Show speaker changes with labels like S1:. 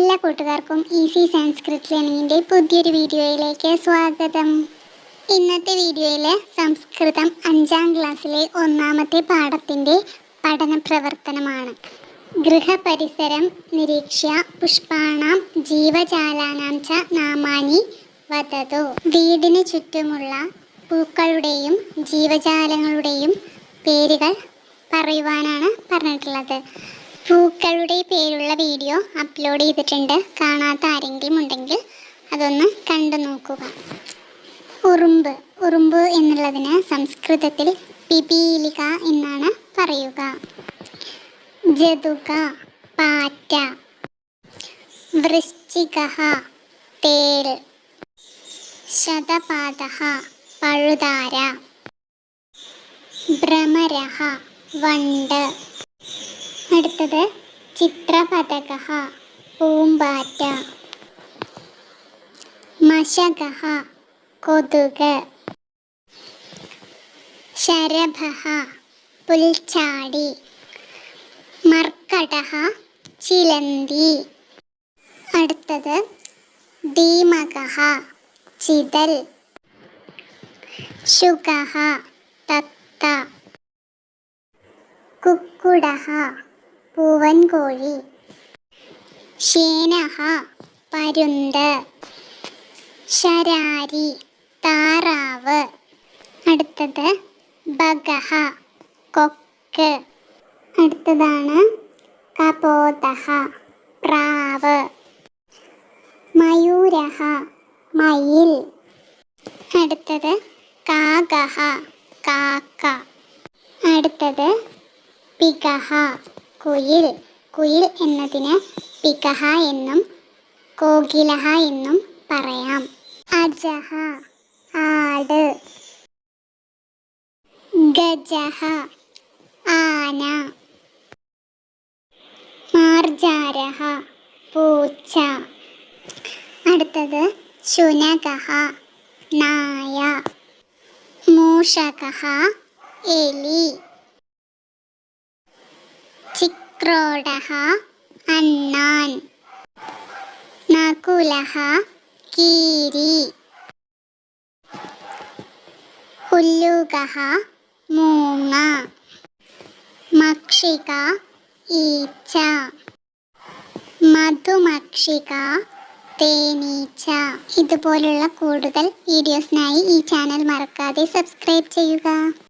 S1: എല്ലാ കൂട്ടുകാർക്കും ഈസി സംസ്കൃത് ലേണിങ്ങിന്റെ പുതിയൊരു വീഡിയോയിലേക്ക് സ്വാഗതം. ഇന്നത്തെ വീഡിയോയിൽ സംസ്കൃതം അഞ്ചാം ക്ലാസ്സിലെ ഒന്നാമത്തെ പാഠത്തിന്റെ പഠന പ്രവർത്തനമാണ്. ഗൃഹപരിസരം നിരീക്ഷ്യ പുഷ്പാണാം ജീവജാലാനാം ച നാമാനി വതതു. വീടിന് ചുറ്റുമുള്ള പൂക്കളുടെയും ജീവജാലങ്ങളുടെയും പേരുകൾ പറയുവാനാണ് പറഞ്ഞിട്ടുള്ളത്. പൂക്കളുടെ പേരുള്ള വീഡിയോ അപ്ലോഡ് ചെയ്തിട്ടുണ്ട്. കാണാത്ത ആരെങ്കിലും ഉണ്ടെങ്കിൽ അതൊന്ന് കണ്ടു നോക്കുക. ഉറുമ്പ് ഉറുമ്പ് എന്നുള്ളതിന് സംസ്കൃതത്തിൽ പിപീലിക എന്നാണ് പറയുക. ജതുക പാറ്റ. വൃശ്ചിക തേൾ. ശതപാത പഴുതാര. ഭ്രമരഹ വണ്ട്. അടുത്തത് ചിത്രപതക പൂമ്പാറ്റ മശക കൊതുക് ശരഭ പുൽച്ചാടി മർക്കട ചിലന്തി. അടുത്തത് ധീമക ചിതൽ ശുക തത്ത കുക്കുട പൂവൻകോഴി. ശേനഹ പരുന്ത്. ശരാരി താറാവ്. അടുത്തത് ബഗഹ കൊക്ക്. അടുത്തതാണ് കപോതഹ പ്രാവ്. മയൂരഹ മയിൽ. അടുത്തത് കാകഹ കാക്ക. അടുത്തത് പികഹ കുയിൽ കുയിൽ എന്നതിന് പികഹ എന്നും കോകിലഹ എന്നും പറയാം. അജഹ ആട്. ഗജഹ ആന. മാർജാരഹ പൂച്ച. അടുത്തത് ശുനകഹ നായ. മൂഷകഹ എലി. ചിക്രോഡഹ അണ്ണാൻ നകുലഹ കീരി. ഹുല്ലുകഹ മൂങ്ങ. മക്ഷിക ഈച്ച. മധുമക്ഷിക തേനീച്ച. ഇതുപോലുള്ള കൂടുതൽ വീഡിയോസിനായി ഈ ചാനൽ മറക്കാതെ സബ്സ്ക്രൈബ് ചെയ്യുക.